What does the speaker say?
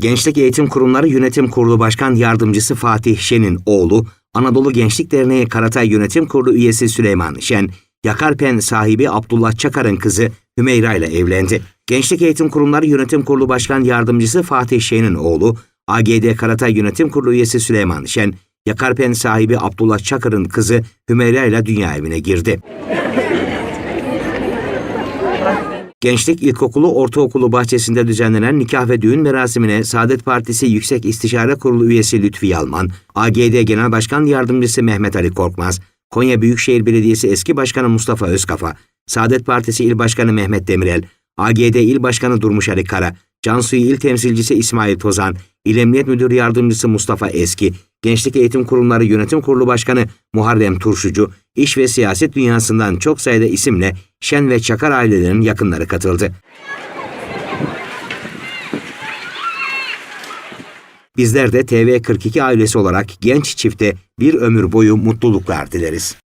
Gençlik Eğitim Kurumları Yönetim Kurulu Başkan Yardımcısı Fatih Şen'in oğlu, Anadolu Gençlik Derneği Karatay Yönetim Kurulu üyesi Süleyman Şen, Yakarpen sahibi Abdullah Çakar'ın kızı Hümeyra ile evlendi. Gençlik Eğitim Kurumları Yönetim Kurulu Başkan Yardımcısı Fatih Şen'in oğlu, AGD Karatay Yönetim Kurulu üyesi Süleyman Şen, Yakarpen sahibi Abdullah Çakır'ın kızı Hümeyra ile dünya evine girdi. Gençlik İlkokulu Ortaokulu bahçesinde düzenlenen nikah ve düğün merasimine Saadet Partisi Yüksek İstişare Kurulu üyesi Lütfi Yalman, AGD Genel Başkan Yardımcısı Mehmet Ali Korkmaz, Konya Büyükşehir Belediyesi eski başkanı Mustafa Özkafa, Saadet Partisi İl Başkanı Mehmet Demirel, AGD İl Başkanı Durmuş Ali Kara, Cansu'yu İl Temsilcisi İsmail Tozan, İl Emniyet Müdür Yardımcısı Mustafa Eski, Gençlik Eğitim Kurumları Yönetim Kurulu Başkanı Muharrem Turşucu, iş ve siyaset dünyasından çok sayıda isimle Şen ve Çakar ailelerinin yakınları katıldı. Bizler de TV42 ailesi olarak genç çifte bir ömür boyu mutluluklar dileriz.